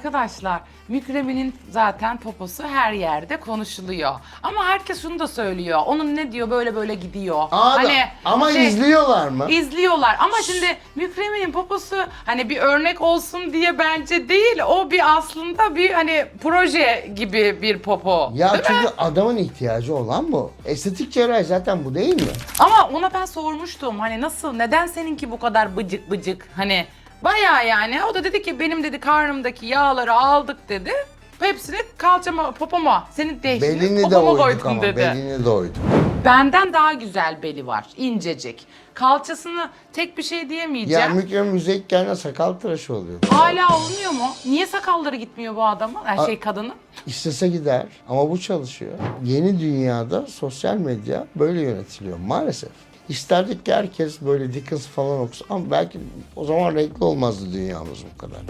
Arkadaşlar Mükremin'in zaten poposu her yerde konuşuluyor. Ama herkes şunu da söylüyor. Onun ne diyor böyle böyle gidiyor. Aa, da- ama şey- izliyorlar mı? İzliyorlar ama şimdi Mükremin'in poposu hani bir örnek olsun diye bence değil. O bir aslında bir hani proje gibi bir popo. ya değil mi? çünkü adamın ihtiyacı olan bu. Estetik cerrahi zaten bu değil mi? Ama ona ben sormuştum hani nasıl neden seninki bu kadar bıcık bıcık hani bayağı yani o da dedi ki benim dedi karnımdaki yağları aldık dedi. Hepsini kalçama popoma senin değiştiğin Belini de popoma oyduk koydum ama dedi. belini de oyduk. Benden daha güzel beli var incecik. Kalçasını tek bir şey Ya diyemeyeceğim. Mükrem müzekkerne sakal tıraşı oluyor. Hala olmuyor mu? Niye sakalları gitmiyor bu adamın? Her şey kadının. İstese gider ama bu çalışıyor. Yeni dünyada sosyal medya böyle yönetiliyor maalesef. İsterdik ki herkes böyle Dickens falan okusun ama belki o zaman renkli olmazdı dünyamız bu kadar.